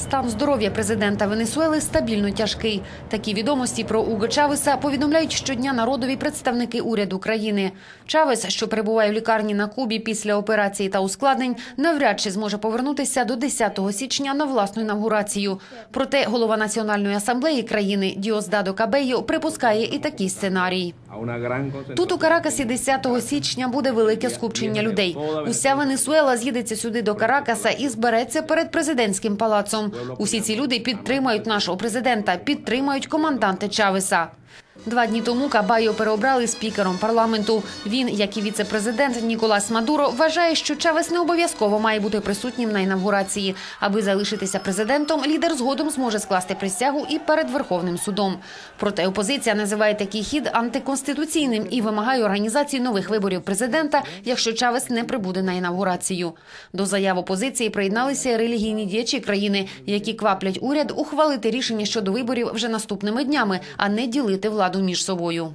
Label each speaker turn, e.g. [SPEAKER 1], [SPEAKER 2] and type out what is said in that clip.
[SPEAKER 1] Стан здоров'я президента Венесуели стабільно тяжкий. Такі відомості про Уго Чавеса повідомляють щодня народові представники уряду країни. Чавес, що перебуває в лікарні на Кубі після операції та ускладнень, навряд чи зможе повернутися до 10 січня на власну інавгурацію. Проте голова національної асамблеї країни Діосдадо Кабейо припускає і такий сценарій. Тут у Каракасі 10 січня буде велике скупчення людей. Уся Венесуела з'їдеться сюди до Каракаса і збереться перед президентським палацом. Усі ці люди підтримають нашого президента, підтримають команданта Чавеса. Два дні тому Кабайо переобрали спікером парламенту. Він, як і віце-президент Ніколас Мадуро, вважає, що Чавес не обов'язково має бути присутнім на інавгурації. Аби залишитися президентом, лідер згодом зможе скласти присягу і перед Верховним судом. Проте опозиція називає такий хід антиконституційним і вимагає організації нових виборів президента, якщо Чавес не прибуде на інавгурацію. До заяв опозиції приєдналися релігійні діячі країни, які кваплять уряд ухвалити рішення щодо виборів вже наступними днями, а не ділити владу між собою.